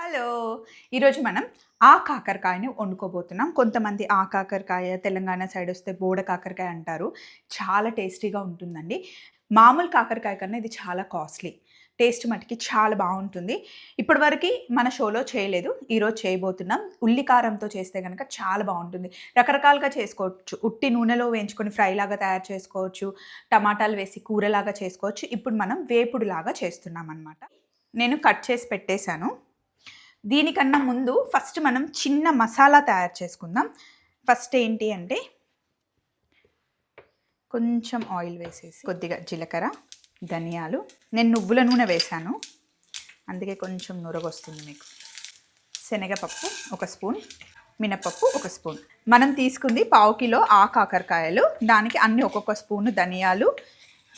Hello. ఈరోజు మనం ఆ కాకరకాయని వండుకోబోతున్నాం. కొంతమంది ఆ కాకరకాయ తెలంగాణ సైడ్ వస్తే బోడ కాకరకాయ అంటారు. చాలా టేస్టీగా ఉంటుందండి. మామూలు కాకరకాయ కన్నా ఇది చాలా కాస్ట్లీ. టేస్ట్ మటుకి చాలా బాగుంటుంది. ఇప్పటివరకు మన షోలో చేయలేదు. ఈరోజు చేయబోతున్నాం. ఉల్లి కారంతో చేస్తే కనుక చాలా బాగుంటుంది. రకరకాలుగా చేసుకోవచ్చు. ఉట్టి నూనెలో వేయించుకొని ఫ్రై లాగా తయారు చేసుకోవచ్చు. టమాటాలు వేసి కూరలాగా చేసుకోవచ్చు. ఇప్పుడు మనం వేపుడులాగా చేస్తున్నాం అనమాట నేను కట్ చేసి పెట్టేశాను. దీనికన్నా ముందు ఫస్ట్ మనం చిన్న మసాలా తయారు చేసుకుందాం. ఫస్ట్ ఏంటి అంటే కొంచెం ఆయిల్ వేసేసి కొద్దిగా జీలకర్ర ధనియాలు. నేను నువ్వుల నూనె వేశాను. అందుకే కొంచెం నురగొస్తుంది మీకు. శనగపప్పు ఒక స్పూన్ మినపప్పు ఒక స్పూన్. మనం తీసుకుంది పావు కిలో ఆ కాకరకాయలు దానికి అన్ని ఒక్కొక్క స్పూను ధనియాలు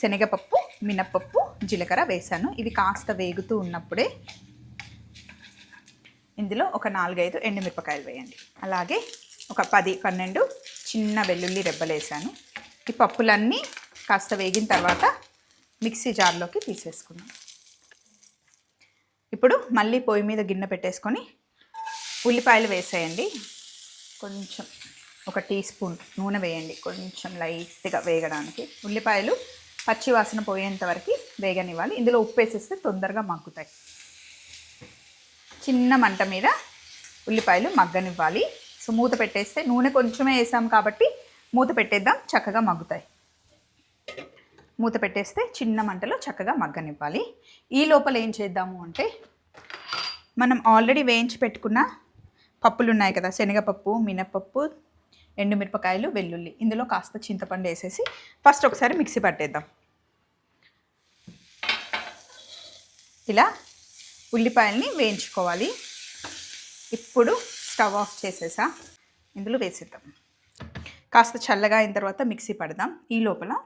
శనగపప్పు మినపప్పు జీలకర్ర వేశాను. ఇవి కాస్త వేగుతూ ఉన్నప్పుడే ఇందులో ఒక నాలుగైదు ఎండుమిరపకాయలు వేయండి. అలాగే ఒక పది పన్నెండు చిన్న వెల్లుల్లి రెబ్బలేసాను ఈ పప్పులన్నీ కాస్త వేగిన తర్వాత మిక్సీ జార్లోకి తీసేసుకున్నాం ఇప్పుడు మళ్ళీ పొయ్యి మీద గిన్నె పెట్టేసుకొని ఉల్లిపాయలు వేసేయండి. కొంచెం ఒక టీ స్పూన్ నూనె వేయండి కొంచెం లైట్గా వేగడానికి. ఉల్లిపాయలు పచ్చి వాసన పోయేంత వరకు వేగనివ్వాలి. ఇందులో ఉప్పు వేసేస్తే తొందరగా మగ్గుతాయి. చిన్న మంట మీద ఉల్లిపాయలు మగ్గనివ్వాలి. సో మూత పెట్టేస్తే నూనె కొంచెమే వేసాం కాబట్టి మూత పెట్టేద్దాం చక్కగా మగ్గుతాయి. మూత పెట్టేస్తే చిన్న మంటలో చక్కగా మగ్గనివ్వాలి. ఈ లోపల ఏం చేద్దాము అంటే మనం ఆల్రెడీ వేయించి పెట్టుకున్న పప్పులు ఉన్నాయి కదా శనగపప్పు మినపప్పు ఎండుమిరపకాయలు వెల్లుల్లి ఇందులో కాస్త చింతపండు వేసేసి ఫస్ట్ ఒకసారి మిక్సీ పట్టేద్దాం. ఇలా ఉల్లిపాయల్ని వేయించుకోవాలి. ఇప్పుడు స్టవ్ ఆఫ్ చేసేసా. ఇందులో వేసేద్దాం. కాస్త చల్లగా అయిన తర్వాత మిక్సీ పడదాం. ఈ లోపల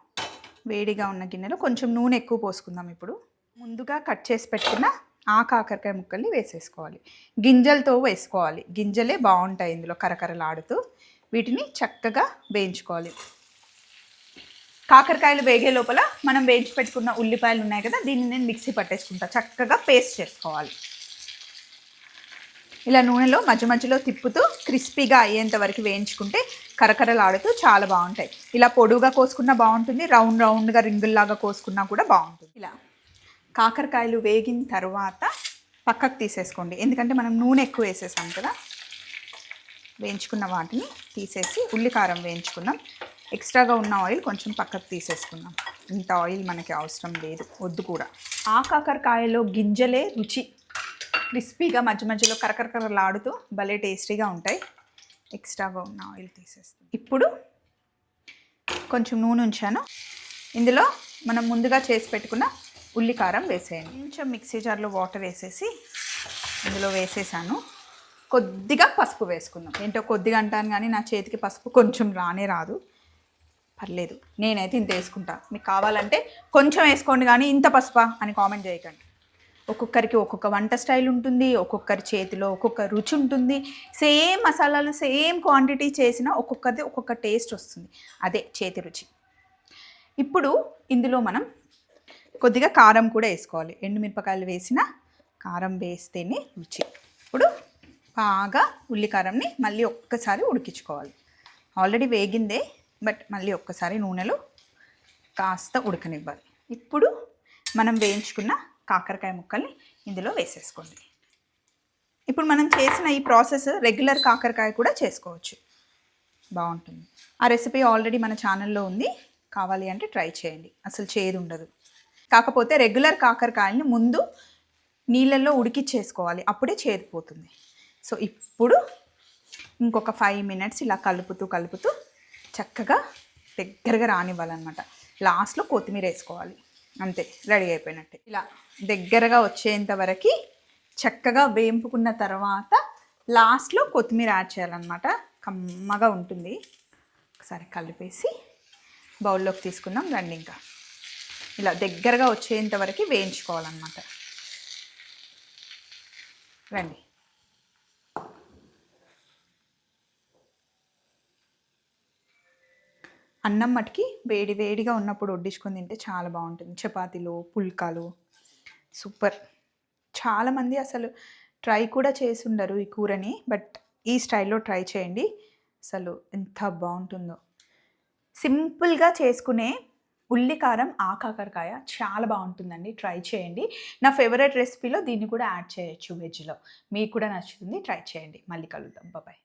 వేడిగా ఉన్న గిన్నెలో కొంచెం నూనె ఎక్కువ పోసుకుందాం ఇప్పుడు. ముందుగా కట్ చేసి పెట్టుకున్న ఆ కాకరకాయ ముక్కల్ని వేసేసుకోవాలి. గింజలతో వేసుకోవాలి. గింజలే బాగుంటాయి ఇందులో కరకరలాడుతూ. వీటిని చక్కగా వేయించుకోవాలి. కాకరకాయలు వేగే లోపల మనం వేయించి పెట్టుకున్న ఉల్లిపాయలు ఉన్నాయి కదా దీన్ని నేను మిక్సీ పట్టేసుకుంటా. చక్కగా పేస్ట్ చేసుకోవాలి. ఇలా నూనెలో మధ్య మధ్యలో తిప్పుతూ క్రిస్పీగా అయ్యేంత వరకు వేయించుకుంటే కరకరలాడుతూ చాలా బాగుంటాయి. ఇలా పొడుగా కోసుకున్నా బాగుంటుంది రౌండ్ రౌండ్గా రింగుల్లాగా కోసుకున్నా కూడా బాగుంటుంది. ఇలా కాకరకాయలు వేగిన తర్వాత పక్కకు తీసేసుకోండి. ఎందుకంటే మనం నూనె ఎక్కువ వేసేసాం కదా వేయించుకున్న వాటిని తీసేసి ఉల్లికారం వేయించుకున్నాం. ఎక్స్ట్రాగా ఉన్న ఆయిల్ కొంచెం పక్కకు తీసేసుకుందాం. ఇంత ఆయిల్ మనకి అవసరం లేదు. వద్దు కూడా. ఆకాకరకాయలో గింజలే రుచి. క్రిస్పీగా మధ్య మధ్యలో కరకరకరలాడుతూ భలే టేస్టీగా ఉంటాయి. ఎక్స్ట్రాగా ఉన్న ఆయిల్ తీసేస్తాం ఇప్పుడు కొంచెం నూనె ఉంచాను. ఇందులో మనం ముందుగా చేసి పెట్టుకున్న ఉల్లికారం వేసేయండి. కొంచెం మిక్సీ జార్లో వాటర్ వేసేసి ఇందులో వేసేసాను. కొద్దిగా పసుపు వేసుకుందాం. ఏంటో కొద్దిగా అంటాను కానీ నా చేతికి పసుపు కొంచెం రానే రాదు. పర్లేదు నేనైతే ఇంత వేసుకుంటా. మీకు కావాలంటే కొంచెం వేసుకోండి కానీ ఇంత పసుపా అని కామెంట్ చేయకండి. ఒక్కొక్కరికి ఒక్కొక్క వంట స్టైల్ ఉంటుంది ఒక్కొక్కరి చేతిలో ఒక్కొక్క రుచి ఉంటుంది. సేమ్ మసాలాలు సేమ్ క్వాంటిటీ చేసినా ఒక్కొక్కది ఒక్కొక్క టేస్ట్ వస్తుంది. అదే చేతి రుచి. ఇప్పుడు ఇందులో మనం కొద్దిగా కారం కూడా వేసుకోవాలి. ఎండుమిరపకాయలు వేసిన కారం వేస్తేనే రుచి. ఇప్పుడు బాగా ఉల్లికారంని మళ్ళీ ఒక్కసారి ఉడికించుకోవాలి. ఆల్రెడీ వేగిందే బట్ మళ్ళీ ఒక్కసారి నూనెలో కాస్త ఉడకనివ్వాలి. ఇప్పుడు మనం వేయించుకున్న కాకరకాయ ముక్కల్ని ఇందులో వేసేసుకోండి. ఇప్పుడు మనం చేసిన ఈ ప్రాసెస్ రెగ్యులర్ కాకరకాయ కూడా చేసుకోవచ్చు. బాగుంటుంది. ఆ రెసిపీ ఆల్రెడీ మన ఛానల్లో ఉంది. కావాలి అంటే ట్రై చేయండి. అసలు చేదు ఉండదు. కాకపోతే రెగ్యులర్ కాకరకాయల్ని ముందు నీళ్ళల్లో ఉడికిచ్చేసుకోవాలి అప్పుడే చేదిపోతుంది సో ఇప్పుడు ఇంకొక ఫైవ్ మినిట్స్ ఇలా కలుపుతూ కలుపుతూ చక్కగా దగ్గరగా రానివ్వాలన్నమాట. లాస్ట్లో కొత్తిమీర వేసుకోవాలి. అంతే రెడీ అయిపోయినట్టే. ఇలా దగ్గరగా వచ్చేంత వరకు చక్కగా వేంపుకున్న తర్వాత లాస్ట్లో కొత్తిమీర యాడ్ చేయాలన్నమాట. కమ్మగా ఉంటుంది. ఒకసారి కలిపేసి బౌల్లోకి తీసుకుందాం. రండి ఇంకా. ఇలా దగ్గరగా వచ్చేంత వరకు వేయించుకోవాలన్నమాట. రండి. అన్నం మటుకి వేడి వేడిగా ఉన్నప్పుడు వడ్డించుకొని తింటే చాలా బాగుంటుంది. చపాతీలు పుల్కాలు సూపర్. చాలామంది అసలు ట్రై కూడా చేసి ఉండరు ఈ కూరని బట్ ఈ స్టైల్లో ట్రై చేయండి. అసలు ఎంత బాగుంటుందో. సింపుల్గా చేసుకునే ఉల్లి కారం ఆకాకరకాయ చాలా బాగుంటుందండి. ట్రై చేయండి. నా ఫేవరెట్ రెసిపీలో దీన్ని కూడా యాడ్ చేయొచ్చు వెజ్లో. మీకు కూడా నచ్చుతుంది ట్రై చేయండి. మళ్ళీ కలుద్దాం. బాయ్